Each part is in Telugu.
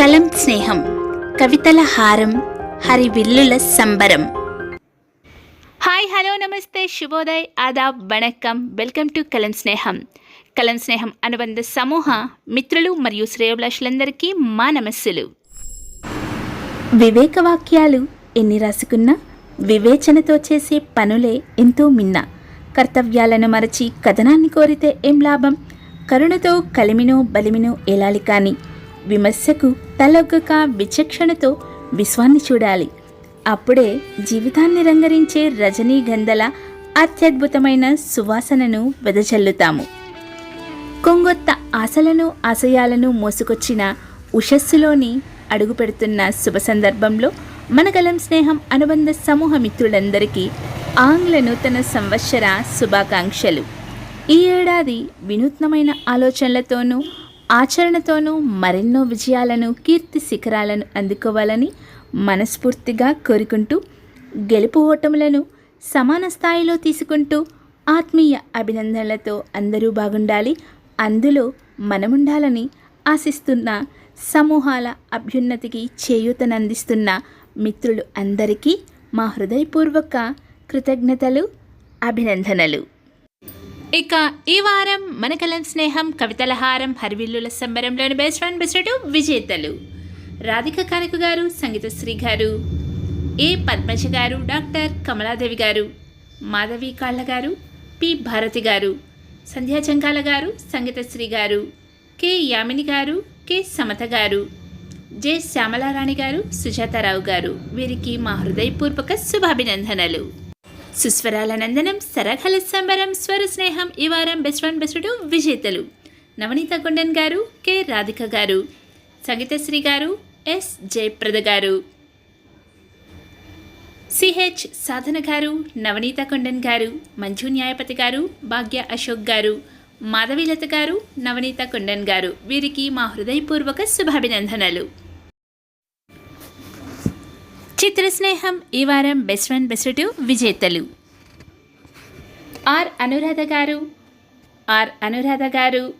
కలం స్నేహం కవితల హారం హరివిల్లుల సంబరం. హాయ్ హలో నమస్తే శుభోదయ్ ఆదాబ్ వణక్కం. వెల్కమ్ టు కలం స్నేహం. కలం స్నేహం అనుబంధ సమూహ మిత్రులు మరియు శ్రేయోభిలాషులందరికీ మా నమస్సులు. వివేక వాక్యాలు ఎన్ని రాసుకున్నా వివేచనతో చేసే పనులే ఎంతో మిన్న. కర్తవ్యాలను మరచి కథనాన్ని కోరితే ఏం లాభం? కరుణతో కలిమినో బలిమినో ఏలాలి కాని విమర్శకు తలొగ్గక విచక్షణతో విశ్వాన్ని చూడాలి. అప్పుడే జీవితాన్ని రంగరించే రజనీగంధల అత్యద్భుతమైన సువాసనను వెదజల్లుతాము. కొంగొత్త ఆశలను ఆశయాలను మోసుకొచ్చిన ఉషస్సులోని అడుగుపెడుతున్న శుభ సందర్భంలో మనగలం స్నేహం అనుబంధ సమూహ మిత్రులందరికీ ఆంగ్ల నూతన సంవత్సర శుభాకాంక్షలు. ఈ ఏడాది వినూత్నమైన ఆలోచనలతోనూ ఆచరణతోనూ మరెన్నో విజయాలను కీర్తి శిఖరాలను అందుకోవాలని మనస్ఫూర్తిగా కోరుకుంటూ గెలుపు ఓటములను సమాన స్థాయిలో తీసుకుంటూ ఆత్మీయ అభినందనలతో అందరూ బాగుండాలి. అందులో మనముండాలని ఆశిస్తున్న సమూహాల అభ్యున్నతికి చేయూతనందిస్తున్న మిత్రులు అందరికీ మా హృదయపూర్వక కృతజ్ఞతలు అభినందనలు. ఇక ఈ వారం మన కలం స్నేహం కవితల హారం హరివిల్లుల సంబరంలోని బెస్ట్ వన్ బెస్ట్ టూ విజేతలు. రాధిక కారకు గారు సంగీతశ్రీ గారు. ఏ పద్మజ గారు డాక్టర్ కమలాదేవి గారు. మాధవి కాళ్ళ గారు పి భారతి గారు. సంధ్యా చంకాల గారు సంగీతశ్రీ గారు. కె యామిని గారు కె సమత గారు. జె శ్యామలారాణి గారు సుజాతారావు గారు. వీరికి మా హృదయపూర్వక శుభాభినందనలు. సుస్వరాల నందనం సరళ సంబరం స్వర స్నేహం ఈ వారం బెస్ట్ వన్ బెస్ట్ టూ విజేతలు. నవనీత గుండన్ గారు కె. రాధిక గారు. సంగీతశ్రీ గారు ఎస్. జయప్రద గారు. సిహెచ్ సాధన గారు నవనీత కొండన్ గారు మంజు న్యాయపతి గారు భాగ్య అశోక్ గారు. మాధవీలత గారు నవనీత కొండన్ గారు. వీరికి మా హృదయపూర్వక శుభాభినందనలు. చిత్ర స్నేహం ఈ వారం బెస్ట్ వన్ బెస్ట్ టూ విజేతలు. ఆర్ అనురాధ గారు ఆర్ అనురాధ గారు.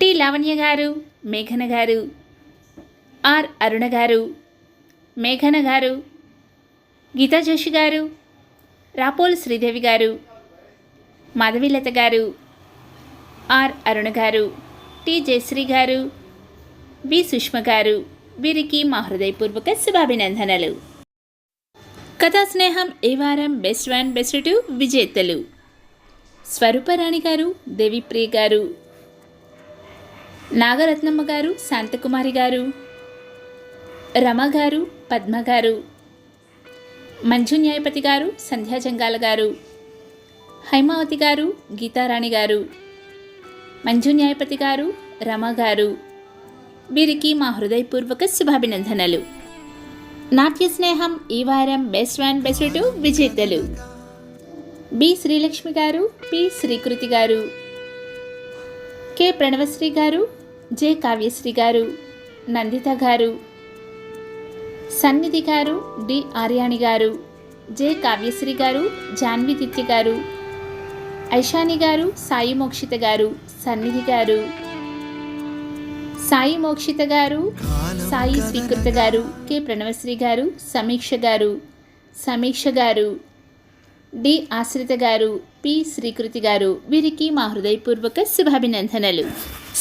టి లావణ్య గారు మేఘన గారు. ఆర్ అరుణ గారు మేఘన గారు. గీతా జోషి గారు రాపోల్ శ్రీదేవి గారు. మాధవీలత గారు. ఆర్ అరుణ గారు. టి జయశ్రీ గారు. బి సుష్మ గారు. వీరికి మా హృదయపూర్వక శుభాభినందనలు. కథా స్నేహం ఈ వారం బెస్ట్ వన్ బెస్ట్ టూ విజేతలు. స్వరూపరాణి గారు దేవిప్రియ గారు. నాగరత్నమ్మ గారు శాంతకుమారి గారు. రమ గారు పద్మ గారు. మంజు న్యాయపతి గారు సంధ్యా జంగాల గారు. హైమావతి గారు గీతారాణి గారు. మంజు న్యాయపతి గారు రమ గారు. వీరికి మా హృదయపూర్వక శుభాభినందనలు. నాట్య స్నేహం ఈ వారం బెస్ట్ వన్ బెస్ట్ టూ విజేతలు బి. శ్రీలక్ష్మి గారు పి. శ్రీకృతి గారు. కె. ప్రణవశ్రీ గారు జె. కావ్యశ్రీ గారు నందిత గారు. సన్నిధి గారు డి. ఆర్యాణి గారు. జె. కావ్యశ్రీ గారు జాన్విదిత్య గారు. ఐషాని గారు సాయి మోక్షిత గారు సన్నిధి గారు. సాయి మోక్షిత గారు సాయి స్వీకృత గారు కె ప్రణవశ్రీ గారు సమీక్ష గారు సమీక్ష గారు డి ఆశ్రిత గారు పి శ్రీకృతి గారు. వీరికి మా హృదయపూర్వక శుభాభినందనలు.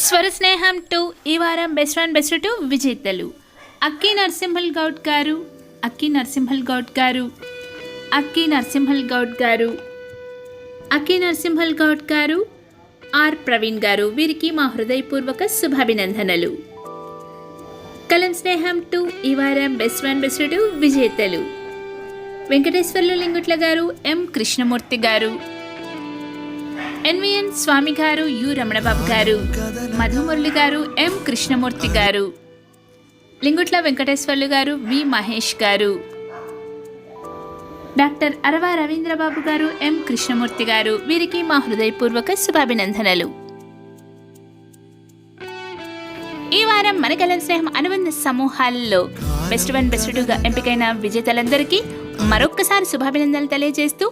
స్వర స్నేహం టు ఈ వారం బెస్ట్ వన్ బెస్ట్ టు విజేతలు. అక్కి నరసింహల్ గౌడ్ గారు అక్కి నరసింహల్ గౌడ్ గారు అక్కి నరసింహల్ గౌడ్ గారు అక్కి నరసింహల్ గౌడ్ గారు ఆర్ ప్రవీణ్ గారు వీరికి మా హృదయపూర్వక శుభాభినందనలు. కలం స్నేహం టు ఈ వారం బెస్ట్ వన్ బెస్ట్ టూ విజేతలు. వెంకటేశ్వర్లు లింగుట్ల గారు ఎం కృష్ణమూర్తి గారు. ఎన్విఎన్ స్వామి గారు యు రమణబాబు గారు. మధుమురళి గారు ఎం కృష్ణమూర్తి గారు. లింగుట్ల వెంకటేశ్వర్లు గారు వి మహేష్ గారు. డాక్టర్ అరవ రవీంద్రబాబు గారు ఎం కృష్ణమూర్తి గారు వీరికి మా హృదయపూర్వక శుభాభినందనలు. ఈ వారం మన కలం స్నేహం అనుబంధ సమూహాల్లో బెస్ట్ వన్ బెస్ట్ టూగా ఎంపికైన విజేతలందరికీ మరొక్కసారి శుభాభినందనలు తెలియజేస్తూ